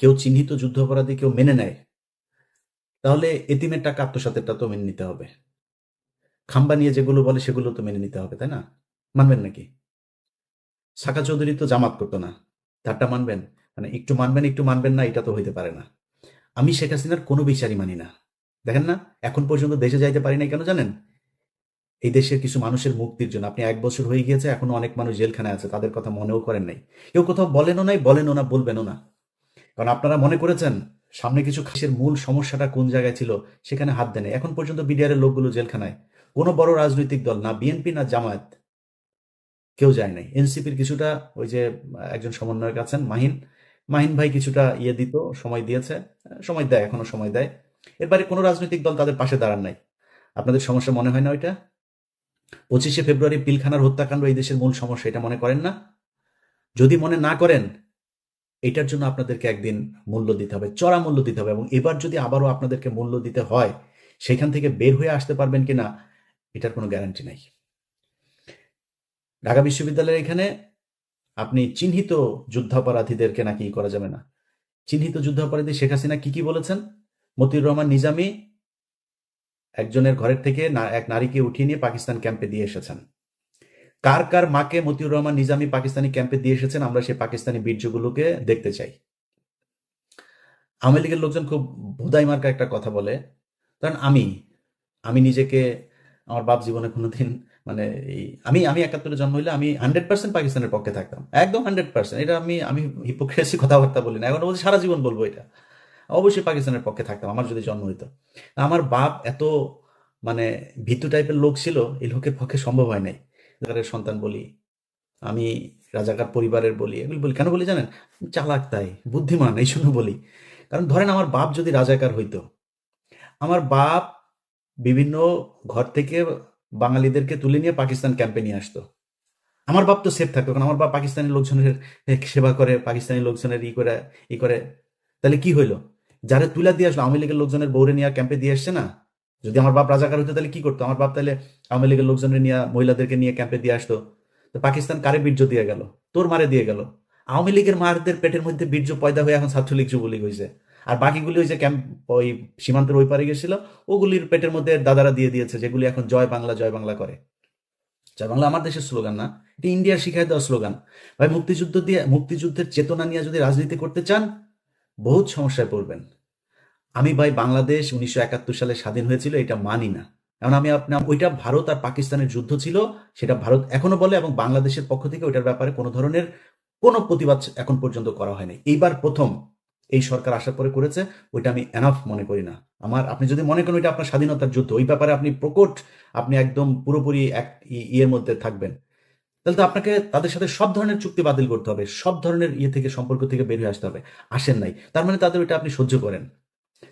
কেউ চিহ্নিত যুদ্ধাপরাধী কেউ মেনে নেয়, তাহলে এতিমের টাকা আত্মসাতেরটা তো মেনে নিতে হবে। খাম্বা নিয়ে যেগুলো বলে সেগুলো তো মেনে নিতে হবে, তাই না? মানবেন নাকি? সাকা চৌধুরী তো জামাত করতো না, তারটা মানবেন? মানে একটু মানবেন একটু মানবেন না, এটা তো হইতে পারে না। আমি শেখ হাসিনার কোনো বিচারই মানি না। দেখেন না, এখন পর্যন্ত দেশে যাইতে পারি না কেন জানেন? এই দেশের কিছু মানুষের মুক্তির জন্য, আপনি এক বছর হয়ে গিয়েছে, এখনও অনেক মানুষ জেলখানায় আছে, তাদের কথা মনেও করেন নাই। কেউ কোথাও বলেনও নাই, বলেনও না, বলবেনও না। কারণ আপনারা মনে করেছেন, সামনে কিছু খাসের মূল সমস্যাটা কোন জায়গায় ছিল, সেখানে হাত দেনে। এখন পর্যন্ত বিডিআরের লোকগুলো জেলখানায়। কোনো বড় রাজনৈতিক দল না বিএনপি না জামায়াত, কেউ যায় নাই। এনসিপির কিছুটা ওই যে একজন সমন্বয়ক আছেন, মাহিন। মাহিন ভাই কিছুটা ইয়ে দিত, সময় দিয়েছে, সময় দেয়, এখনও সময় দেয়। এরবারে কোনো রাজনৈতিক দল তাদের পাশে দাঁড়ান নাই। আপনাদের সমস্যা মনে হয় না ওইটা? পঁচিশে ফেব্রুয়ারি পিলখানার হত্যাকাণ্ড এই দেশের মূল সমস্যা, এটা মনে করেন না? যদি মনে না করেন এটার জন্য আপনাদেরকে একদিন মূল্য দিতে হবে, চড়া মূল্য দিতে হবে এবং এবার যদি আবারও আপনাদেরকে মূল্য দিতে হয়, সেখান থেকে বের হয়ে আসতে পারবেন কিনা, এটার কোনো গ্যারান্টি নাই। ঢাকা বিশ্ববিদ্যালয়ের এখানে আপনি চিহ্নিত যুদ্ধাপরাধীদেরকে নাকি করা যাবে না। চিহ্নিত যুদ্ধাপরাধী শেখ হাসিনা কি কি বলেছেন? মতিউর রহমান নিজামী একজনের ঘরের থেকে এক নারীকে উঠিয়ে নিয়ে পাকিস্তান ক্যাম্পে দিয়ে এসেছেন। কার কার মাকে মতিউর রহমান নিজামী পাকিস্তানি ক্যাম্পে দিয়ে এসেছেন, আমরা সেই পাকিস্তানি বীর্যগুলোকে দেখতে চাই। আওয়ামী লীগের লোকজন খুব ভোদাই মার্কা একটা কথা বলে, কারণ আমি আমি নিজেকে, আমার বাপ জীবনে কোনোদিন মানে এই, আমি আমি একাত্তরে জন্ম হইলে আমি হান্ড্রেড পার্সেন্ট পাকিস্তানের পক্ষে থাকতাম, একদম হান্ড্রেড পার্সেন্ট এটা আমি আমি হিপোক্রেসি কথাবার্তা বলি না, এখন সারা জীবন বলব এটা, অবশ্যই পাকিস্তানের পক্ষে থাকতাম, আমার যদি জন্ম হইতো। আমার বাপ এত মানে ভীতু টাইপের লোক ছিল, এই লোকের পক্ষে সম্ভব হয় নাই। রাজাকারের সন্তান বলি, আমি রাজাকার পরিবারের বলি, এগুলি বলি, কেন বলি জানেন? চালাক তাই, বুদ্ধিমান, এই জন্য বলি। কারণ ধরেন আমার বাপ যদি রাজাকার হইতো, আমার বাপ বিভিন্ন ঘর থেকে বাঙালিদেরকে তুলে নিয়ে পাকিস্তান ক্যাম্পে নিয়ে আসতো। আমার বাপ তো সেফ থাকতো, কারণ আমার বাপ পাকিস্তানি লোকজনের সেবা করে, পাকিস্তানি লোকজনের ই করে ই করে। তাহলে কি হইল? যারা তুলা দিয়ে আসলো, আওয়ামী লীগের লোকজনের বৌরে নিয়ে ক্যাম্পে দিয়ে আসছে না? যদি আমার বাপ রাজাকার হতো তাহলে কি করতো? আমার বাপ তাহলে আওয়ামী লীগের লোকজনের নিয়ে, মহিলাদেরকে নিয়ে ক্যাম্পে দিয়ে আসতো। তো পাকিস্তান কারে বীর্য দিয়ে গেল? তোর মারে দিয়ে গেল? আওয়ামী লীগের মারদের পেটের মধ্যে বীর্য পয়দা হয়ে এখন ছাত্রলীগ যুবলীগ হয়েছে আর বাকিগুলি ওই যে ক্যাম্প ওই সীমান্তের ওই পারে গেছিল, ওগুলির পেটের মধ্যে দাদারা দিয়ে দিয়েছে, যেগুলি এখন জয় বাংলা জয় বাংলা করে। জয় বাংলা আমার দেশের স্লোগান না, এটা ইন্ডিয়ার শিখাই দেওয়া স্লোগান। ভাই, মুক্তিযুদ্ধ দিয়ে, মুক্তিযুদ্ধের চেতনা নিয়ে যদি রাজনীতি করতে চান, বহুত সমস্যায় পড়বেন। আমি ভাই বাংলাদেশ উনিশশো একাত্তর সালে স্বাধীন হয়েছিল, এটা মানি না। এখন আমি আপনার ওইটা ভারত আর পাকিস্তানের যুদ্ধ ছিল, সেটা ভারত এখনও বলে এবং বাংলাদেশের পক্ষ থেকে ওইটার ব্যাপারে কোনো ধরনের কোনো প্রতিবাদ এখন পর্যন্ত করা হয়নি। এইবার প্রথম এই সরকার আসার পরে করেছে, ওইটা আমি এনাফ মনে করি না। আমার, আপনি যদি মনে করেন ওইটা আপনার স্বাধীনতার যুদ্ধ, ওই ব্যাপারে আপনি প্রকট, আপনি একদম পুরোপুরি এক ইয়ের মধ্যে থাকবেন। তাহলে তো আপনাকে তাদের সাথে সব ধরনের চুক্তি বাতিল করতে হবে, সব ধরনের ইয়ে থেকে, সম্পর্ক থেকে বেরিয়ে আসতে হবে। আসেন নাই। তার মানে তাদের ওইটা আপনি সহ্য করেন।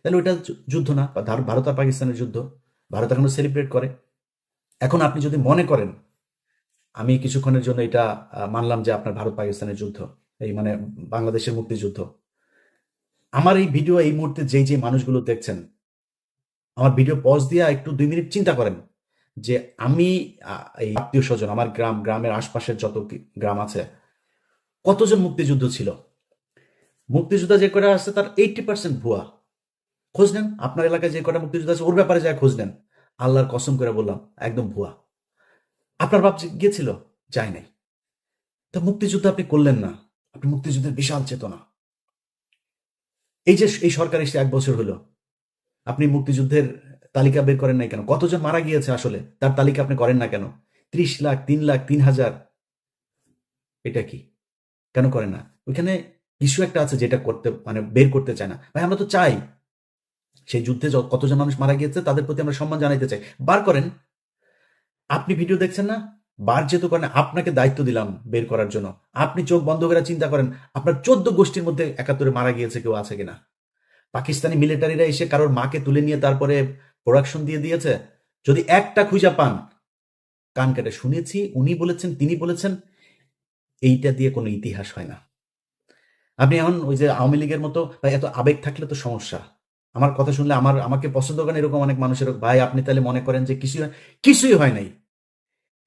তাহলে ওইটা যুদ্ধ না ভারত আর পাকিস্তানের যুদ্ধ। ভারত এখনও সেলিব্রেট করে। এখন আপনি যদি মনে করেন, আমি কিছুক্ষণের জন্য এটা মানলাম যে আপনার ভারত পাকিস্তানের যুদ্ধ, এই মানে বাংলাদেশের মুক্তিযুদ্ধ। আমার এই ভিডিও এই মুহূর্তে যেই যে মানুষগুলো দেখছেন, আমার ভিডিও পজ দিয়ে একটু দুই মিনিট চিন্তা করেন যে আমি এই আত্মীয় স্বজন, আমার গ্রাম, গ্রামের আশপাশের যত গ্রাম আছে, কতজন মুক্তিযুদ্ধ ছিল? মুক্তিযোদ্ধা যে করে আসছে তার এইটি পার্সেন্ট ভুয়া। খোঁজ নেন। আপনার এলাকায় যে কটা মুক্তিযোদ্ধা আছে, ওর ব্যাপারে যা খোঁজ নেন। আল্লাহর কসম করে বললাম, একদম ভুয়া। আপনার বাপ গিয়েছিল, যায় নাই। তা মুক্তিযুদ্ধ আপনি করলেন না। আপনি মুক্তিযুদ্ধের বিশাল চেতনা। এই যে এই সরকার এসে এক বছর হলো, আপনি মুক্তিযুদ্ধের তালিকা বের করেন নাই কেন? কতজন মারা গিয়েছে আসলে? তার তালিকা আপনি করেন না কেন? ত্রিশ লাখ, তিন লাখ, তিন হাজার? এটা কি? কেন করেন না? ওইখানে ইস্যু একটা আছে যেটা করতে মানে বের করতে চায় না। ভাই, আমরা তো চাই। সেই যুদ্ধে কতজন মানুষ মারা গিয়েছে, তাদের প্রতি আমরা সম্মান জানাইতে চাই। বার করেন। আপনি ভিডিও দেখছেন না? বার যেহেতু করেন আপনাকে দায়িত্ব দিলাম বের করার জন্য। আপনি চোখ বন্ধ করে চিন্তা করেন, আপনার চোদ্দ গোষ্ঠীর মধ্যে একাত্তরে মারা গিয়েছে কেউ আছে কিনা? পাকিস্তানি মিলিটারিরা এসে কারোর মাকে তুলে নিয়ে তারপরে প্রোডাকশন দিয়ে দিয়েছে। যদি একটা খুঁজা পান, কান কেটে শুনেছি, উনি বলেছেন, তিনি বলেছেন, এইটা দিয়ে কোনো ইতিহাস হয় না। আপনি এখন ওই যে আওয়ামী লীগের মতো এত আবেগ থাকলে তো সমস্যা। আমার কথা শুনলে আমার, আমাকে পছন্দ করেন এরকম অনেক মানুষের, ভাই, আপনি তাহলে মনে করেন যে কিছুই কিছুই হয় নাই।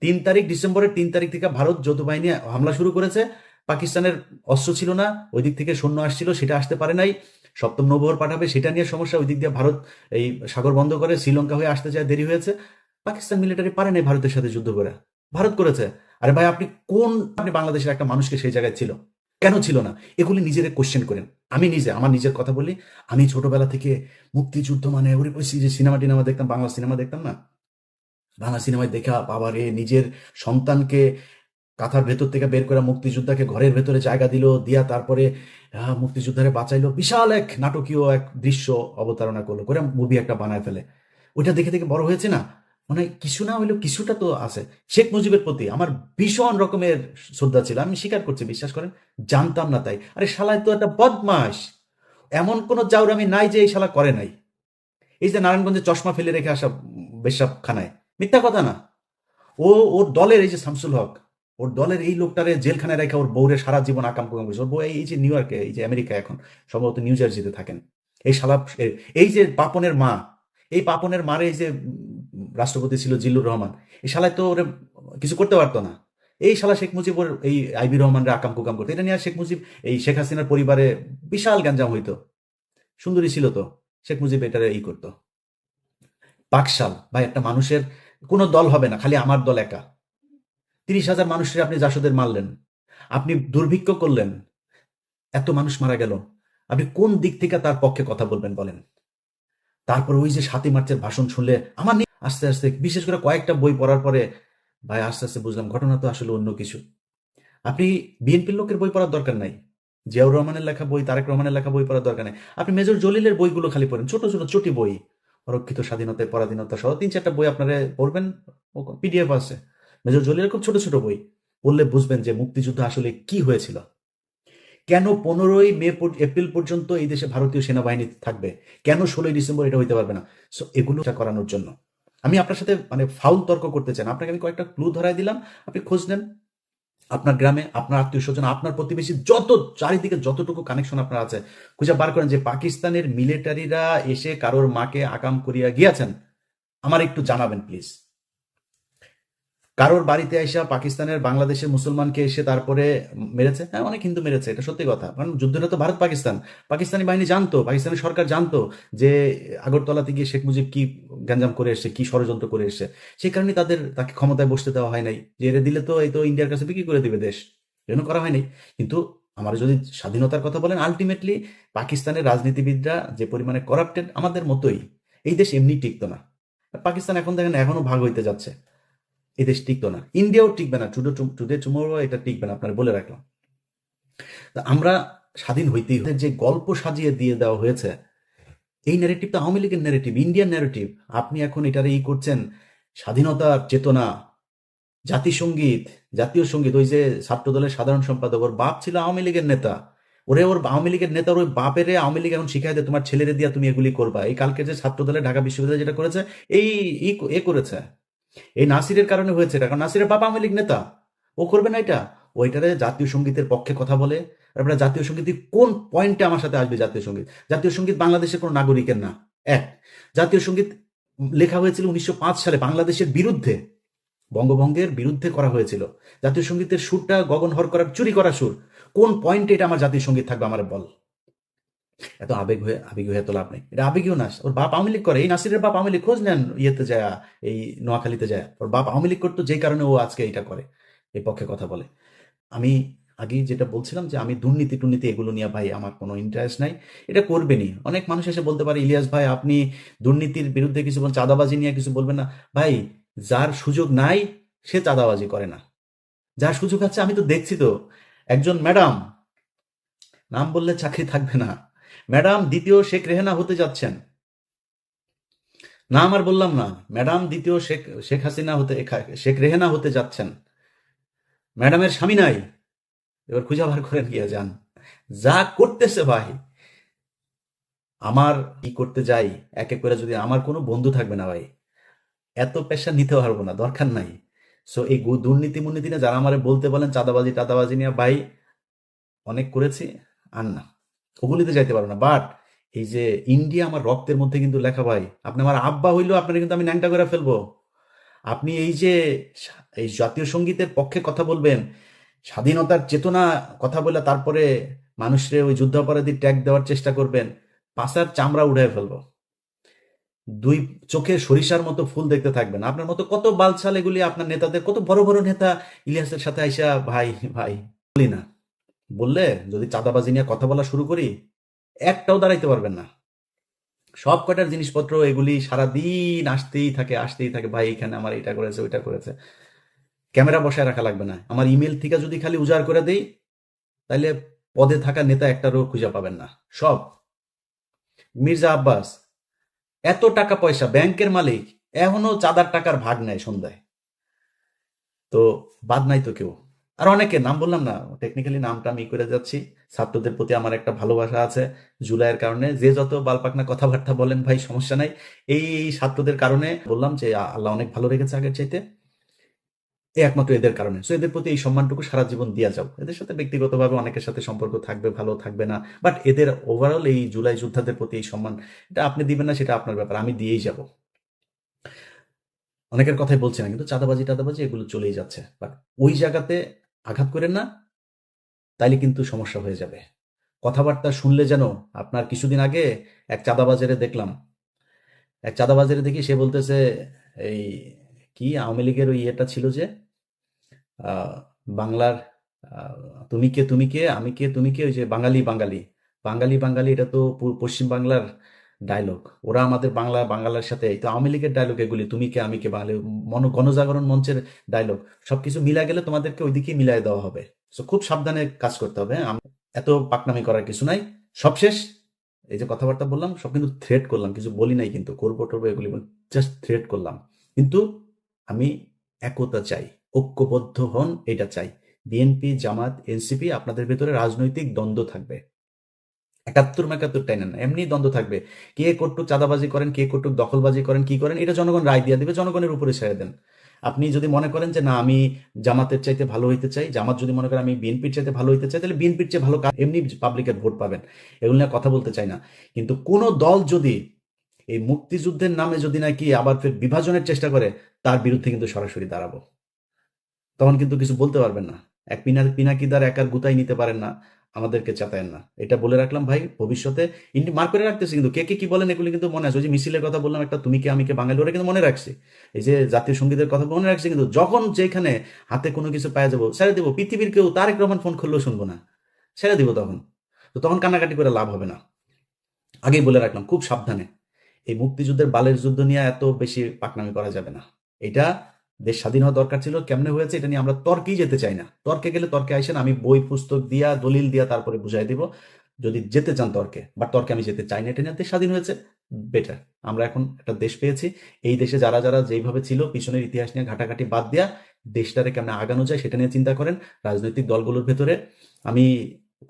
তিন তারিখ ডিসেম্বরের তিন তারিখ থেকে ভারত যৌথ বাহিনী হামলা শুরু করেছে। পাকিস্তানের অস্ত্র ছিল না, ওই দিক থেকে সৈন্য আসছিল, সেটা আসতে পারে নাই। সপ্তম নৌবহর পাঠাবে, সেটা নিয়ে সমস্যা, ওই দিক দিয়ে ভারত এই সাগর বন্ধ করে শ্রীলঙ্কা হয়ে আসতে চায়, দেরি হয়েছে। পাকিস্তান মিলিটারি পারে নাই ভারতের সাথে যুদ্ধ করে, ভারত করেছে। আরে ভাই, আপনি কোন, আপনি বাংলাদেশের একটা মানুষকে সেই জায়গায় ছিল? কেন ছিল না? এগুলি নিজের কোশ্চেন করেন। আমি নিজে, আমার নিজের কথা বলি। আমি ছোটবেলা থেকে মুক্তিযুদ্ধ মানে ওই যে সিনেমা টিনেমা দেখতাম, বাংলা সিনেমা দেখতাম না? বাংলা সিনেমায় দেখা বাবারে, নিজের সন্তানকে কাঁথার ভেতর থেকে বের করে মুক্তিযোদ্ধাকে ঘরের ভেতরে জায়গা দিল, দিয়া তারপরে মুক্তিযোদ্ধারে বাঁচাইলো। বিশাল এক নাটকীয় এক দৃশ্য অবতারণা করল। করে মুভি একটা বানায় ফেলে। ওইটা দেখে দেখে বড় হয়েছে না? মানে কিছু না হইলেও কিছুটা তো আছে। শেখ মুজিবের প্রতি আমার ভীষণ রকমের শ্রদ্ধা ছিল। আমি স্বীকার করছি, বিশ্বাস করেন, জানতাম না তাই। আরে শালায় তো একটা বদমাস এমন কোন জাউর আমি নাই যে এই শালা করে নাই। এই যে নারায়ণগঞ্জে চশমা ফেলে রেখে আসা বেশাব খানায় মিথ্যা কথা না। ও, ওর দলের এই যে শামসুল হক, ওর দলের এই লোকটারে জেলখানায় রেখে ওর বউরে সারা জীবন আকাম কুকাম করেছে ওর বউ এই যে নিউ ইয়র্কে, এই যে আমেরিকা এখন, সম্ভবত নিউ জার্সিতে থাকেন। এই শালা, এই যে পাপনের মা, এই পাপনের মারে এই যে রাষ্ট্রপতি ছিল জিল্লুর রহমান। এই শালায় তো ওরে কিছু করতে পারতো না। এই শালা শেখ মুজিব ওর এই আইবি রহমানরে আকাম কুকাম করতো। এটা নিয়ে শেখ মুজিব, এই শেখ হাসিনার পরিবারে বিশাল গ্যাঞ্জাম হইতো। সুন্দরী ছিল তো। শেখ মুজিব এটারে ই করতো। পাকশাল। ভাই, একটা মানুষের কোনো দল হবে না, খালি আমার দল একা। তিরিশ হাজার মানুষের আপনি জাসদের মারলেন। আপনি দুর্ভিক্ষ করলেন। এত মানুষ মারা গেল। আপনি কোন দিক থেকে তার পক্ষে কথা বলবেন বলেন? তারপর ওই যে সাতই মার্চের ভাষণ শুনলে আমার আস্তে আস্তে বিশেষ করে কয়েকটা বই পড়ার পরে, ভাই, আস্তে আস্তে বুঝলাম ঘটনা তো আসলে অন্য কিছু। আপনি বিএনপির লোকের বই পড়ার দরকার নাই। জিয়াউর রহমানের লেখা বই, তারেক রহমানের লেখা বই পড়ার দরকার নেই। আপনি মেজর জলিলের বইগুলো খালি পড়েন, ছোট ছোট, চটি বই অরক্ষিত স্বাধীনতা, পরাধীনতা সহ তিন, চারটা বই আপনারা পড়বেন পিডিএফ আছে। মেজর জলিলের খুব ছোট ছোট বই, পড়লে বুঝবেন যে মুক্তিযুদ্ধ আসলে কি হয়েছিল। কেন পনেরোই মে এপ্রিল পর্যন্ত এই দেশে ভারতীয় সেনাবাহিনী থাকবে? কেন ষোলোই ডিসেম্বর এটা হইতে পারবে না? সো এগুলো করানোর জন্য। আমি আপনার সাথে মানে ফাউল তর্ক করতে চাই আপনাকে আমি কয়েকটা ক্লু ধরাই দিলাম, আপনি খোঁজ নেন। আপনার গ্রামে, আপনার আত্মীয় স্বজন আপনার প্রতিবেশী, যত, চারিদিকে যতটুকু কানেকশন আপনার আছে, খুঁজে বার করেন যে পাকিস্তানের মিলিটারিরা এসে কারোর মাকে আকাম করিয়া গিয়াছেন। আমার একটু জানাবেন প্লিজ কারোর বাড়িতে এসে পাকিস্তানের বাংলাদেশের মুসলমানকে এসে তারপরে মেরেছে? হ্যাঁ অনেক হিন্দু মেরেছে, এটা সত্যি কথা। কারণ যুদ্ধটা তো ভারত পাকিস্তান। পাকিস্তানি বাহিনী জানতো পাকিস্তানি সরকার জানতো যে আগরতলাতে গিয়ে শেখ মুজিব কি গ্যাঞ্জাম করে এসছে, কি ষড়যন্ত্র করে এসছে। সেই কারণে তাদের, তাকে ক্ষমতায় বসতে দেওয়া হয় নাই যে এরে দিলে তো এই তো ইন্ডিয়ার কাছে বিক্রি করে দিবে দেশ। এজন্য করা হয়নি কিন্তু আমার যদি স্বাধীনতার কথা বলেন আলটিমেটলি পাকিস্তানের রাজনীতিবিদরা যে পরিমাণে করাপ্টেড আমাদের মতোই, এই দেশ এমনি টিকতো না। পাকিস্তান এখন দেখেন এখনও ভাগ হইতে যাচ্ছে। এই দেশ টিকতো না। ইন্ডিয়াও টিকবে না। টুডে টুডে টুমোরো এটা টিকবে না। আপনার বলে রাখলাম। তা আমরা স্বাধীন হইতেই। যে গল্প সাজিয়ে দিয়ে দেওয়া হয়েছে, এই ন্যারেটিভটা আওয়ামী লীগের ন্যারেটিভ ইন্ডিয়ান ন্যারেটিভ আপনি এখন এটারে ই করছেন, স্বাধীনতার চেতনা জাতিসঙ্গীত জাতীয় সংগীত, ওই যে ছাত্র দলের সাধারণ সম্পাদক, ওর বাপ ছিল আওয়ামী লীগের নেতা। ওরে ওর আওয়ামী লীগের নেতার ওই বাপেরে আওয়ামী লীগ এখন শিখাই দেয়, তোমার ছেলেরে দিয়া তুমি এগুলি করবা। এই কালকে যে ছাত্র দলের ঢাকা বিশ্ববিদ্যালয় যেটা করেছে, এই এ করেছে। এই নাসিরের কারণে হয়েছে এটা। কারণ নাসিরের বাবা আওয়ামী লীগ নেতা। ও করবে না এটা। ওইটারে জাতীয় সঙ্গীতের পক্ষে কথা বলে। তারপরে জাতীয় সংগীত কোন পয়েন্টে আমার সাথে আসবে জাতীয় সংগীত? জাতীয় সংগীত বাংলাদেশের কোনো নাগরিকের না। এক, জাতীয় সংগীত লেখা হয়েছিল উনিশশো পাঁচ সালে বাংলাদেশের বিরুদ্ধে। বঙ্গভঙ্গের বিরুদ্ধে করা হয়েছিল। জাতীয় সঙ্গীতের সুরটা গগন হর করার, চুরি করা সুর। কোন পয়েন্টে এটা আমার জাতীয় সংগীত থাকবে আমার বল। এত আবেগ হয়ে আবেগ হয়ে তো লাভ নেই। এটা আবেগীয় নাচ ওর বাপ আওয়ামী লীগ করে। এই নাসিরের বাপ আওয়ামী লীগ খোঁজ নেন ইয়েতে যায়, এই নোয়াখালীতে যায়। ওর বাপ আওয়ামী লীগ করতো যেই কারণে ও আজকে এটা করে, এই পক্ষে কথা বলে। আমি আগেই যেটা বলছিলাম যে আমি দুর্নীতি টুর্নীতি এগুলো নিয়ে ভাই আমার কোনো ইন্টারেস্ট নাই। এটা করবেনই। অনেক মানুষ এসে বলতে পারে, ইলিয়াস ভাই, আপনি দুর্নীতির বিরুদ্ধে কিছু বলেন চাঁদাবাজি নিয়ে কিছু বলবেন না। ভাই, যার সুযোগ নাই, সে চাঁদাবাজি করে না। যার সুযোগ আছে, আমি তো দেখছি তো। একজন ম্যাডাম, নাম বললে চাকরি থাকবে না। ম্যাডাম, দ্বিতীয় শেখ রেহেনা হতে যাচ্ছেন। না, আমার বললাম না। ম্যাডাম, দ্বিতীয় শেখ শেখ হাসিনা হতে শেখ রেহেনা হতে যাচ্ছেন। ম্যাডামের স্বামী নাই। এবার খুঁজে বার করেন গিয়া যান। যা করতেছে ভাই, আমার কি করতে যাই? এক এক করে যদি আমার কোনো বন্ধু থাকবে না ভাই, এত পেশা নিতে পারব না, দরকার নাই। সো এই দুর্নীতি মুর্নীতি নিয়ে যারা আমার বলতে বলেন, চাঁদাবাজি, টাদাবাজি নিয়ে, ভাই, অনেক করেছি, আর না। ওগুলিতে যাইতে পারব না। বাট এই যে ইন্ডিয়া আমার রক্তের মধ্যে কিন্তু লেখা ভাই, আপনি আমার আব্বা হইলেও আপনার কিন্তু আমি ন্যাংটা করে ফেলব। আপনি এই যে এই জাতীয় সঙ্গীতের পক্ষে কথা বলবেন, স্বাধীনতার চেতনা কথা বলে তারপরে মানুষরে ওই যুদ্ধাপরাধী ট্যাগ দেওয়ার চেষ্টা করবেন, পাশার চামড়া উড়ায় ফেলব। দুই চোখে সরিষার মতো ফুল দেখতে থাকবেন। আপনার মতো কত বালছাল এগুলি আপনার নেতাদের, কত বড় বড় নেতা ইলিয়াসের সাথে আইসা, ভাই ভাই, বলি না। বললে যদি চাঁদাবাজি নিয়ে কথা বলা শুরু করি, একটাও দাঁড়াইতে পারবেন না। সব কটার জিনিসপত্র এগুলি সারাদিন আসতেই থাকে আসতেই থাকে, ভাই, এখানে আমার এটা করেছে, ওইটা করেছে। ক্যামেরা বসায় রাখা লাগবে না। আমার ইমেল থেকে যদি খালি উজাড় করে দেই তাহলে পদে থাকা নেতা একটারও খুঁজে পাবেন না। সব। মির্জা আব্বাস, এত টাকা পয়সা, ব্যাংকের মালিক, এখনও চাঁদার টাকার ভাগ নেয় সন্ধ্যায়। তো বাদ নাই তো কেউ। আর অনেকে, নাম বললাম না টেকনিক্যালি নামটা আমি করে যাচ্ছি। ছাত্রদের প্রতি আমার একটা ভালোবাসা আছে জুলাইয়ের কারণে। যে যত বালপাকনা কথাবার্তা বলেন ভাই, সমস্যা নাই। এই ছাত্রদের কারণে বললাম যে আল্লাহ অনেক ভালো রেখেছে আগের চাইতে। এই একমাত্র এদের কারণে। সো এদের প্রতি এই সম্মানটুকু সারা জীবন দিয়া যাও। এদের সাথে ব্যক্তিগতভাবে অনেকের সাথে সম্পর্ক থাকবে, ভালো থাকবে না। বাট এদের ওভারঅল এই জুলাই যোদ্ধাদের প্রতি এই সম্মান, এটা আপনি দিবেন না, সেটা আপনার ব্যাপার। আমি দিয়েই যাব। অনেকের কথাই বলছি না, কিন্তু চাঁদাবাজি টাদাবাজি এগুলো চলেই যাচ্ছে। বাট ওই জায়গাতে আঘাত করেন না, তাইলে কিন্তু সমস্যা হয়ে যাবে। কথাবার্তা শুনলে যেন আপনার কিছুদিন আগে এক চাঁদাবাজারে দেখলাম। এক চাঁদাবাজারে দেখি সে বলতেছে, এই কি আওয়ামী লীগের ওই ইয়েটা ছিল যে বাংলার তুমি কে তুমি কে, আমি কে, তুমি কে, ওই যে বাঙালি বাঙালি বাঙালি বাঙালি, এটা তো পশ্চিম বাংলার ডায়লগ ওরা আমাদের বাংলা বাংলার সাথে, এই তো আওয়ামী লীগের ডায়লগ এগুলি, তুমি কে, আমি কে বাঙালি মন, গণজাগরণ মঞ্চের ডায়লগ সবকিছু মিলা গেলে তোমাদেরকে ওইদিকে মিলাই দেওয়া হবে। তো খুব সাবধানে কাজ করতে হবে হ্যাঁ? এত পাকনামি করার কিছু নাই। সবশেষ, এই যে কথাবার্তা বললাম, সব কিন্তু থ্রেট করলাম, কিছু বলি নাই কিন্তু, করব, টরবো, এগুলি জাস্ট থ্রেট করলাম। কিন্তু আমি একতা চাই, ঐক্যবদ্ধ হন, এটা চাই। বিএনপি জামাত এনসিপি আপনাদের ভেতরে রাজনৈতিক দ্বন্দ্ব থাকবে। একাত্তর একাত্তর টাইনেন না এমনি দ্বন্দ্ব থাকবে। কে কটুক চাঁদাবাজি করেন, কে কটুক দখলবাজি করেন, কি করেন, এটা জনগণ রায় দিয়ে দেবে, জনগণের উপরে ছেড়ে দেন। আপনি যদি মনে করেন যে, না, আমি জামাতের চাইতে ভালো হইতে চাই, জামাত যদি মনে করেন আমি বিএনপির চাইতে ভালো হইতে চাই, তাহলে বিএনপির চেয়ে ভালো এমনি পাবলিকের ভোট পাবেন। এগুলো নিয়ে কথা বলতে চাই না। কিন্তু কোন দল যদি এই মুক্তিযুদ্ধের নামে যদি নাকি আবার ফের বিভাজনের চেষ্টা করে, তার বিরুদ্ধে কিন্তু সরাসরি দাঁড়াবো। তখন কিন্তু কিছু বলতে পারবেন না। এক পিনা পিনাকিদার একার গুতাই নিতে পারেন না। আমাদেরকে চাতায়েন না। এটা বলে রাখলাম ভাই, ভবিষ্যতে ইন্ডি মার্ক করে রাখতেছি কিন্তু কে কে, কি বলেন এগুলি কিন্তু মনে আছে। ওই যে মিছিলের কথা বললাম একটা, তুমি কে, আমি কে, বাঙালি ওরা কিন্তু মনে রাখছি। এই যে জাতীয় সঙ্গীতের কথা মনে রাখছি কিন্তু যখন যেখানে হাতে কোনো কিছু পাওয়া যাব, ছেড়ে দেবো, পৃথিবীর কেউ তারেক রহমান ফোন করলেও শুনব না। ছেড়ে দিব তখন। তো তখন কান্নাকাটি করে লাভ হবে না। আগেই বলে রাখলাম, খুব সাবধানে। এই মুক্তিযুদ্ধের বালের যুদ্ধ নিয়ে এত বেশি পাকনামি করা যাবে না। এটা দেশ স্বাধীন হওয়া দরকার ছিল, কেমনে হয়েছে এটা নিয়ে আমরা তর্কেই যেতে চাই না। তর্কে গেলে তর্কে আইসেন, আমি বই, পুস্তক দিয়া, দলিল দিয়া তারপরে বুঝাই দিব। যদি যেতে চান তর্কে বাট তর্কে আমি যেতে চাই না, এটা নিয়ে দেশ স্বাধীন হয়েছে বেটার আমরা এখন একটা দেশ পেয়েছি, এই দেশে যারা যারা যেইভাবে ছিল, পিছনের ইতিহাস নিয়ে ঘাটাঘাটি বাদ দেয়া দেশটারে কেমন আগানো যায় সেটা নিয়ে চিন্তা করেন রাজনৈতিক দলগুলোর ভেতরে। আমি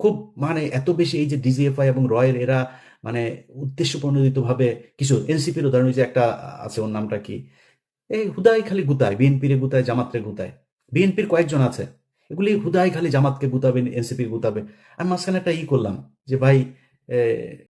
খুব মানে এত বেশি এই যে ডিজিএফআই এবং রয়ের এরা মানে উদ্দেশ্য প্রণোদিত ভাবে কিছু এনসিপির উদাহরণ যে একটা আছে, ওর নামটা কি? এই হুদাই খালি গুতায়, বিএনপির গুতায়, জামাতরে গুতায়। বিএনপির কয়েকজন আছে, এগুলি হুদাই খালি জামাতকে গুতাবেন এনসিপি গুতাবে। আমি মাঝখানে একটা ই করলাম যে ভাই